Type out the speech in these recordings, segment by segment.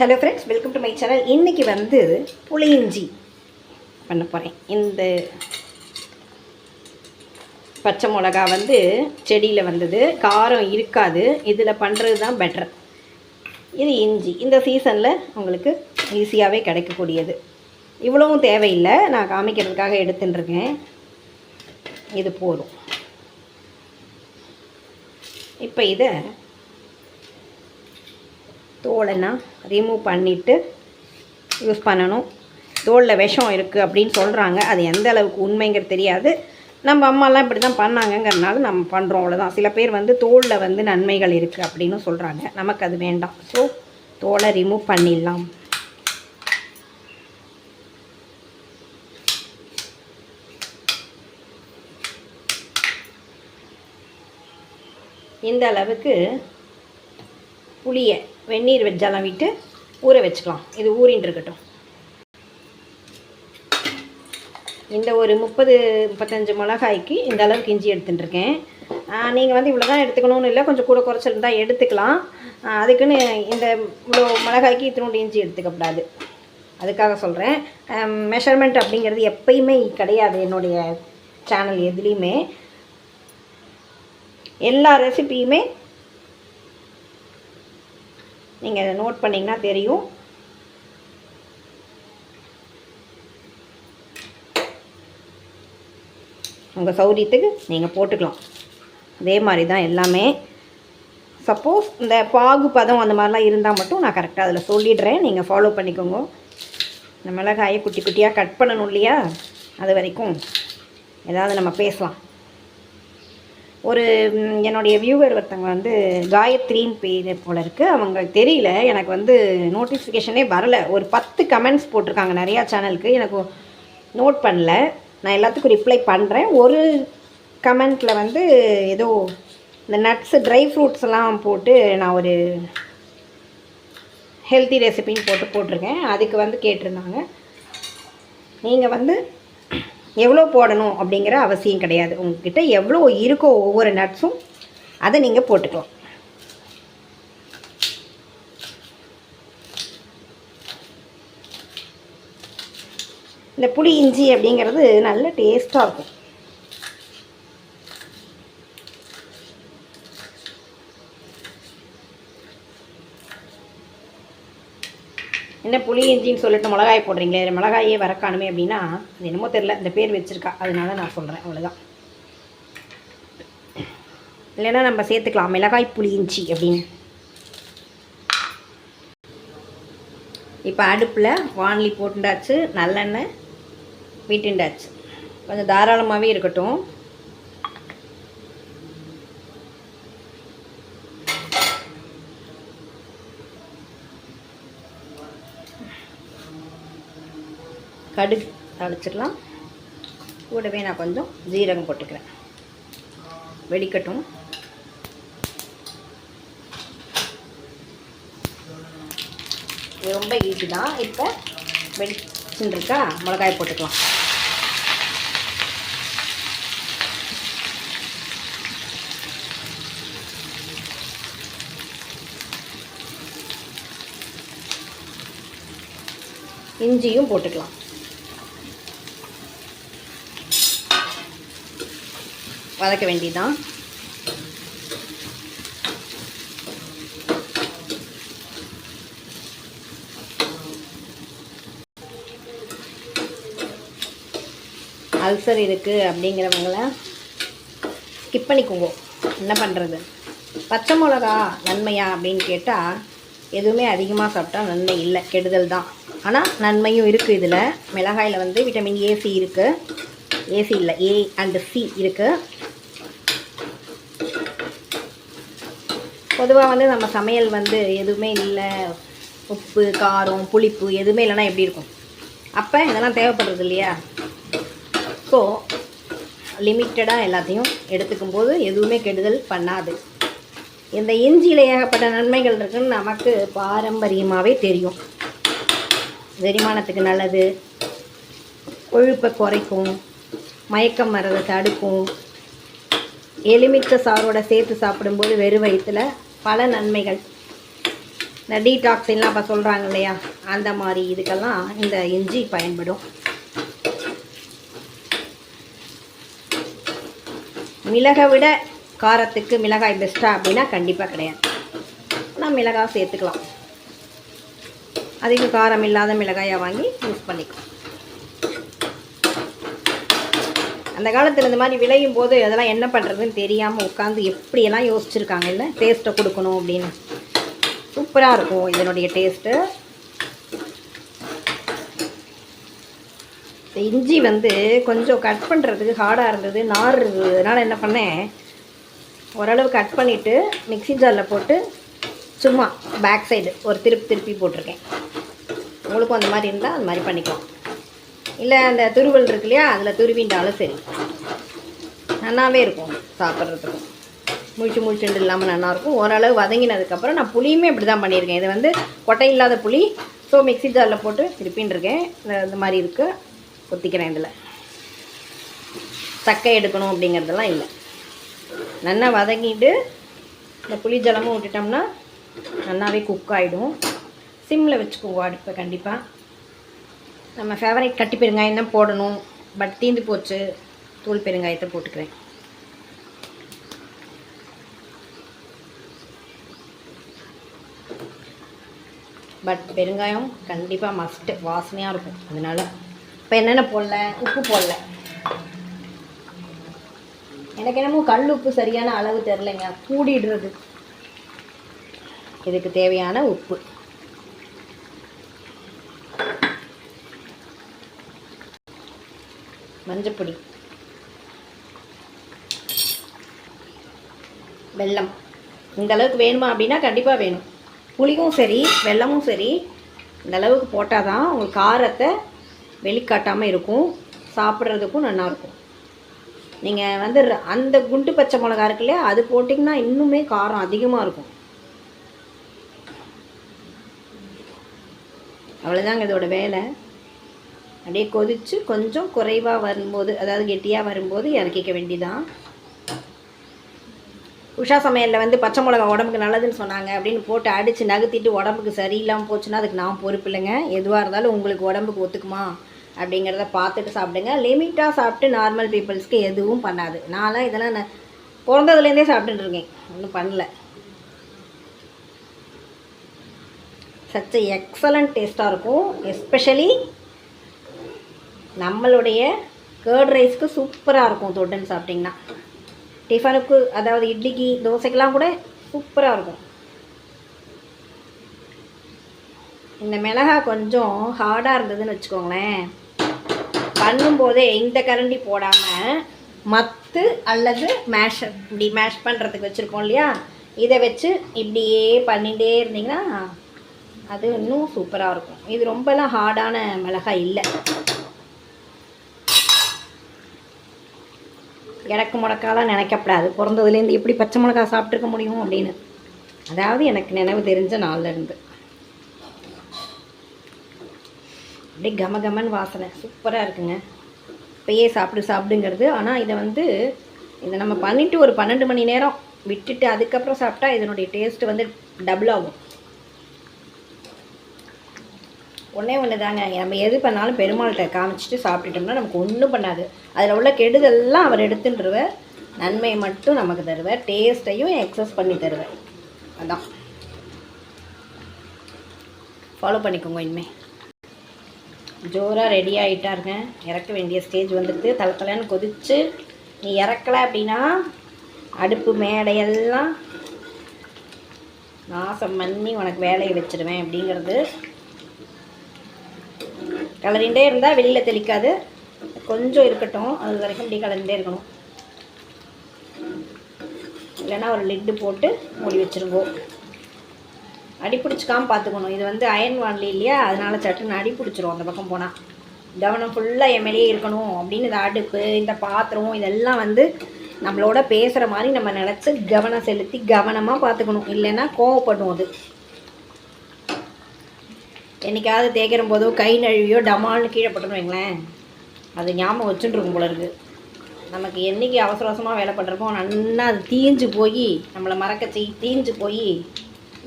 Hello friends welcome to my channel இன்றைக்கி வந்து புளியிஞ்சி பண்ண போகிறேன் இந்த பச்சை மிளகா வந்து செடியில் வந்தது. காரம் இருக்காது. இதில் பண்ணுறது தான் பெட்டர் இது இஞ்சி. இந்த சீசனில் உங்களுக்கு ஈஸியாகவே கிடைக்கக்கூடியது. இவ்வளவும் தேவையில்லை. நான் காமிக்கிறதுக்காக எடுத்துட்டுருக்கேன். இது போதும். இப்போ இதை தோலைனா ரிமூவ் பண்ணிவிட்டு யூஸ் பண்ணணும். தோலில் விஷம் இருக்குது அப்படின்னு சொல்கிறாங்க அது எந்த அளவுக்கு உண்மைங்கிறது தெரியாது. நம்ம அம்மாலாம் இப்படி தான் பண்ணாங்கங்கிறனால நம்ம பண்ணுறோம் அவ்வளோதான் சில பேர் வந்து தோலில் வந்து நன்மைகள் இருக்குது அப்படின்னு சொல்கிறாங்க நமக்கு அது வேண்டாம். ஸோ தோலை ரிமூவ் பண்ணிடலாம். இந்த அளவுக்கு புளியை வெந்நீர் வெஜ்ஜெல்லாம் விட்டு ஊற வச்சுக்கலாம். இது ஊறின்னு இருக்கட்டும். இந்த ஒரு முப்பது முப்பத்தஞ்சு மிளகாய்க்கு இந்த அளவுக்கு இஞ்சி எடுத்துட்டுருக்கேன் நீங்கள் வந்து இவ்வளோ தான் எடுத்துக்கணும்னு இல்லை கொஞ்சம் கூட குறைச்சல் தான் எடுத்துக்கலாம் அதுக்குன்னு இந்த இவ்வளோ மிளகாய்க்கு இத்தினோண்டு இஞ்சி எடுத்துக்கக்கூடாது அதுக்காக சொல்கிறேன் மெஷர்மெண்ட் அப்படிங்கிறது எப்பயுமே கிடையாது என்னுடைய சேனல் எதுலேயுமே. எல்லா ரெசிபியுமே நீங்கள் நோட் பண்ணிங்கன்னா தெரியும். உங்கள் சௌரியத்துக்கு நீங்கள் போட்டுக்கலாம். அதே மாதிரி தான் எல்லாமே. சப்போஸ் இந்த பாகு பதம் அந்த மாதிரிலாம் இருந்தால் மட்டும் நான் கரெக்டாக அதில் சொல்லிடுறேன். நீங்கள் ஃபாலோ பண்ணிக்கோங்க. இந்த மிளகாயை குட்டி குட்டியாக கட் பண்ணணும் இல்லையா? அது வரைக்கும் ஏதாவது நம்ம பேசலாம். ஒரு என்னுடைய வியூவர் ஒருத்தவங்க வந்து காயத்ரின்னு பேர் போல இருக்குது அவங்க தெரியல. எனக்கு வந்து நோட்டிஃபிகேஷனே வரல. ஒரு பத்து கமெண்ட்ஸ் போட்டிருக்காங்க நிறையா சேனலுக்கு எனக்கு நோட் பண்ணல. நான் எல்லாத்துக்கும் ரிப்ளை பண்ணுறேன் ஒரு கமெண்ட்டில் வந்து ஏதோ இந்த நட்ஸு ட்ரை ஃப்ரூட்ஸ் எல்லாம் போட்டு நான் ஒரு ஹெல்த்தி ரெசிபின்னு போட்டு போட்டிருக்கேன். அதுக்கு வந்து கேட்டிருந்தாங்க. நீங்கள் வந்து எவ்வளோ போடணும் அப்படிங்கிற அவசியம் கிடையாது. உங்ககிட்ட எவ்வளோ இருக்கோ ஒவ்வொரு நட்ஸும் அதை நீங்கள் போட்டுக்கலாம். இந்த புளி இஞ்சி அப்படிங்கிறது நல்ல டேஸ்ட்டாக இருக்கும். என்ன புளி இஞ்சின்னு சொல்லிட்டு மிளகாய் போடுறீங்களே மிளகாயே வரக்காணுமே அப்படின்னா அது என்னமோ தெரில இந்த பேர் வச்சுருக்கா. அதனால நான் சொல்கிறேன் அவ்வளோதான் இல்லைன்னா நம்ம சேர்த்துக்கலாம் மிளகாய் புளி இஞ்சி அப்படின்னு. இப்போ அடுப்பில் வானலி போட்டுண்டாச்சு நல்லெண்ணெய் வீட்டுண்டாச்சு. கொஞ்சம் தாராளமாகவே இருக்கட்டும். கடுகு தாளிச்சிடலாம். கூடவே நான் கொஞ்சம் ஜீரகம் போட்டுக்கிறேன். வெடிக்கட்டும். ரொம்ப ஈஸி தான். இப்போ வெடிச்சுன்னு இருக்கா மிளகாய் போட்டுக்கலாம். இஞ்சியும் போட்டுக்கலாம். வதக்க வேண்டியதுதான். அல்சர் இருக்குது அப்படிங்கிறவங்கள ஸ்கிப் பண்ணிக்கோங்க. என்ன பண்ணுறது பச்சை மிளகா நன்மையா அப்படின்னு கேட்டால் எதுவுமே அதிகமாக சாப்பிட்டா நன்மை இல்லை கெடுதல் தான் ஆனால் நன்மையும் இருக்குது இதில். மிளகாயில் வந்து விட்டமின் ஏசி இருக்குது ஏசி இல்லை ஏ அண்டு சி இருக்குது பொதுவாக வந்து நம்ம சமையல் வந்து எதுவுமே இல்லை. உப்பு காரம் புளிப்பு எதுவுமே இல்லைன்னா எப்படி இருக்கும்? அப்போ இதெல்லாம் தேவைப்படுறது இல்லையா? ஸோ லிமிட்டடாக எல்லாத்தையும் எடுத்துக்கும் போது எதுவுமே கெடுதல் பண்ணாது. இந்த இஞ்சியில் ஏகப்பட்ட நன்மைகள் இருக்குன்னு நமக்கு பாரம்பரியமாகவே தெரியும். செரிமானத்துக்கு நல்லது. கொழுப்பை குறைக்கும். மயக்கம் வர்றதை தடுக்கும். எலுமிச்சை சாரோட சேர்த்து சாப்பிடும்போது வெறும் வயிற்றுல பல நன்மைகள். இந்த டீடாக்ஸின்லாம் அப்போ சொல்கிறாங்க இல்லையா? அந்த மாதிரி இதுக்கெல்லாம் இந்த இஞ்சி பயன்படும். மிளகை விட காரத்துக்கு மிளகாய் பெஸ்ட்டாக அப்படின்னா கண்டிப்பாக கிடையாது. ஆனால் மிளகாய் சேர்த்துக்கலாம். அதிக காரம் இல்லாத மிளகாயாக வாங்கி யூஸ் பண்ணிக்கலாம். அந்த காலத்தில் இந்த மாதிரி விளையும் போது அதெல்லாம் என்ன பண்ணுறதுன்னு தெரியாமல் உட்காந்து எப்படியெல்லாம் யோசிச்சுருக்காங்க இல்லை டேஸ்ட்டை கொடுக்கணும் அப்படின்னு. சூப்பராக இருக்கும் இதனுடைய டேஸ்ட்டு இஞ்சி வந்து கொஞ்சம் கட் பண்ணுறதுக்கு ஹார்டாக இருந்தது நார் இருந்ததுனால என்ன பண்ணேன் ஓரளவு கட் பண்ணிவிட்டு மிக்ஸி ஜாரில் போட்டு சும்மா பேக் சைடு ஒரு திருப்பி திருப்பி போட்டிருக்கேன். உங்களுக்கும் அந்த மாதிரி இருந்தால் அந்த மாதிரி பண்ணிக்கலாம். இல்லை அந்த துருவல் இருக்கு இல்லையா அதில் துருவிண்டாலும் சரி. நல்லாவே இருக்கும் சாப்பிட்றதுக்கும் முழிச்சு முழிச்சுண்டு இல்லாமல் நல்லாயிருக்கும் ஓரளவு வதங்கினதுக்கப்புறம் நான் புளியுமே இப்படி தான் பண்ணியிருக்கேன். இது வந்து கொட்டை இல்லாத புளி ஸோ மிக்ஸி ஜாரில் போட்டு திருப்பின்னு இருக்கேன். இந்த- இந்த மாதிரி இருக்குது கொத்திக்கிறேன் இதில். சக்கை எடுக்கணும் அப்படிங்கிறதெல்லாம் இல்லை. நல்லா வதங்கிட்டு இந்த புளி ஜலமும் விட்டுட்டோம்னா நல்லாவே குக் ஆகிடும் சிம்மில் வச்சுக்கோங்க அடுப்பை கண்டிப்பாக நம்ம ஃபேவரேட் கட்டி பெருங்காயம் தான் போடணும். பட் தீந்து போச்சு. தூள் பெருங்காயத்தை போட்டுக்கிறேன். பட் பெருங்காயம் கண்டிப்பாக மஸ்ட்டு வாசனையாக இருக்கும். அதனால் இப்போ என்னென்ன போடல? உப்பு போடல. எனக்கு என்னமோ கல் உப்பு சரியான அளவு தெரிலங்க. கூடிடுறது. இதுக்கு தேவையான உப்பு. மஞ்சப்பொடி. வெல்லம். இந்த அளவுக்கு வேணுமா அப்படின்னா கண்டிப்பாக வேணும். புளியும் சரி வெல்லமும் சரி இந்த அளவுக்கு போட்டால் தான் உங்களுக்கு காரத்தை வெளிக்காட்டாமல் இருக்கும். சாப்பிட்றதுக்கும் நல்லாயிருக்கும் நீங்கள் வந்து அந்த குண்டு பச்சை மிளகா இருக்கு இல்லையா அது போட்டிங்கன்னா இன்னுமே காரம் அதிகமாக இருக்கும். அவ்வளோதாங்க இதோட வேலை. அப்படியே கொதித்து கொஞ்சம் குறைவாக வரும்போது அதாவது கெட்டியாக வரும்போது இறக்கிக்க வேண்டிதான். உஷா சமையலில் வந்து பச்சை மிளகா உடம்புக்கு நல்லதுன்னு சொன்னாங்க அப்படின்னு போட்டு அடித்து நகர்த்திட்டு உடம்புக்கு சரியில்லாமல் போச்சுன்னா அதுக்கு நான் பொறுப்பு இல்லைங்க. எதுவாக இருந்தாலும் உங்களுக்கு உடம்புக்கு ஒத்துக்குமா அப்படிங்கிறத பார்த்துட்டு சாப்பிடுங்க. லிமிட்டாக சாப்பிட்டு நார்மல் பீப்புள்ஸ்க்கு எதுவும் பண்ணாது. நான்லாம் இதெல்லாம் நான் பிறந்ததுலேருந்தே சாப்பிட்டுருக்கேன் ஒன்றும் பண்ணல. சச்ச எக்ஸலண்ட் டேஸ்ட்டாக இருக்கும். எஸ்பெஷலி நம்மளுடைய கேர்ட் ரைஸ்க்கு சூப்பராக இருக்கும் தொட்டுன்னு சாப்பிட்டிங்கன்னா. டிஃபனுக்கு அதாவது இட்லிக்கு தோசைக்கெலாம் கூட சூப்பராக இருக்கும். இந்த மிளகா கொஞ்சம் ஹார்டாக இருந்ததுன்னு வச்சுக்கோங்களேன். பண்ணும்போதே இந்த கரண்டி போடாமல் மத்து அல்லது மேஷ் இப்படி மேஷ் பண்ணுறதுக்கு வச்சுருக்கோம் இல்லையா? இதை வச்சு இப்படியே பண்ணிகிட்டே இருந்தீங்கன்னா அது இன்னும் சூப்பராக இருக்கும். இது ரொம்பலாம் ஹார்டான மிளகாய் இல்லை. எனக்கு முடக்காலாம் நினைக்கப்படாது. பிறந்ததுலேருந்து எப்படி பச்சை மிளகா சாப்பிட்ருக்க முடியும் அப்படின்னு. அதாவது எனக்கு நினைவு தெரிஞ்ச நாள்லேருந்து அப்படியே கம கமன்னு வாசனை. சூப்பராக இருக்குங்க. இப்பயே சாப்பிடு சாப்பிடுங்கிறது. ஆனால் இதை வந்து இதை நம்ம பண்ணிவிட்டு ஒரு பன்னெண்டு மணி நேரம் விட்டுட்டு அதுக்கப்புறம் சாப்பிட்டா இதனுடைய டேஸ்ட்டு வந்து டபுள் ஆகும். ஒன்றே ஒன்று தாங்க நம்ம எது பண்ணாலும் பெருமாள்கிட்ட காமிச்சிட்டு சாப்பிட்டுட்டோம்னா நமக்கு ஒன்றும் பண்ணாது. அதில் உள்ள கெடுதல்லாம் அவர் எடுத்துன்றவர். நன்மை மட்டும் நமக்கு தருவார். டேஸ்ட்டையும் எக்ஸஸ் பண்ணி தருவார். அதான். ஃபாலோ பண்ணிக்கோங்க இனிமே. ஜோராக ரெடி ஆகிட்டாருங்க இறக்க வேண்டிய ஸ்டேஜ் வந்துட்டு தலை தலைன்னு கொதிச்சு நீ இறக்கலை அப்படின்னா அடுப்பு மேடையெல்லாம் நாசம் பண்ணி உனக்கு வேலையை வச்சிருவேன் அப்படிங்கிறது கலரிண்டே இருந்தால் வெளியில் தெளிக்காது. கொஞ்சம் இருக்கட்டும். அது வரைக்கும் இப்படி கலரிண்டே இருக்கணும். இல்லைன்னா ஒரு லிட்டு போட்டு மூடி வச்சுருவோம். அடிப்பிடிச்சிக்காமல் பார்த்துக்கணும். இது வந்து அயன் வான்லி இல்லையா? அதனால சட்டுன்னு அடி பிடிச்சிரும் அந்த பக்கம் போனால் கவனம் ஃபுல்லாக என் மேலேயே இருக்கணும். அப்படின்னு இந்த அடுப்பு இந்த பாத்திரம் இதெல்லாம் வந்து நம்மளோட பேசுகிற மாதிரி நம்ம நினச்சி கவனம் செலுத்தி கவனமாக பார்த்துக்கணும். இல்லைன்னா கோவப்படும் அது. என்னைக்காவது தேய்க்கிற போதோ கை நழுவியோ டமால்னு கீழே போட்டோம்னு வைங்களேன் அது ஞாபகம் வச்சுட்டுருக்கும் போல இருக்குது நமக்கு என்றைக்கு அவசர அவசரமாக வேலை பண்ணுறப்போ நல்லா அது தீஞ்சு போய் நம்மளை மறக்க செய் தீஞ்சு போய்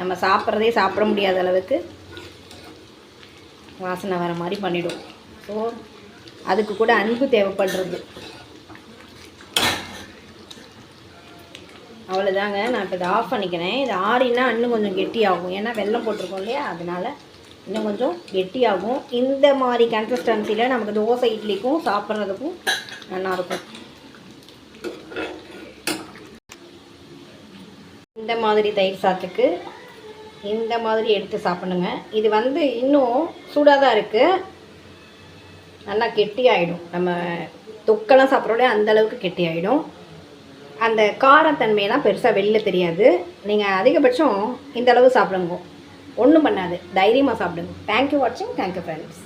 நம்ம சாப்பிட்றதே சாப்பிட முடியாத அளவுக்கு வாசனை வர மாதிரி பண்ணிவிடும் ஸோ அதுக்கு கூட அன்பு தேவைப்படுறது. அவ்வளோதாங்க நான் இப்போ இதை ஆஃப் பண்ணிக்கிறேன். இது ஆறினா இன்னும் கொஞ்சம் கெட்டி ஆகும் ஏன்னா வெல்லம் போட்டிருக்கோம் இல்லையா? அதனால இன்னும் கொஞ்சம் கெட்டியாகும். இந்த மாதிரி கன்சிஸ்டன்சியில் நமக்கு தோசை இட்லிக்கும் சாப்பிட்றதுக்கும் நல்லாயிருக்கும். இந்த மாதிரி தயிர் சாத்துக்கு இந்த மாதிரி எடுத்து சாப்பிடுங்க. இது வந்து இன்னும் சூடாக தான் இருக்குது நல்லா கெட்டியாயிடும். நம்ம தொக்கெல்லாம் சாப்பிட்றோட அந்த அளவுக்கு ஆகிடும் அந்த காரத்தன்மையெல்லாம் பெருசாக வெளில தெரியாது. நீங்கள் அதிகபட்சம் இந்த அளவு சாப்பிடுங்க. ஒன்றும் பண்ணாது. தைரியமாக சாப்பிடுங்க. தேங்க்யூ வாட்சிங் தேங்க்யூ ஃப்ரெண்ட்ஸ்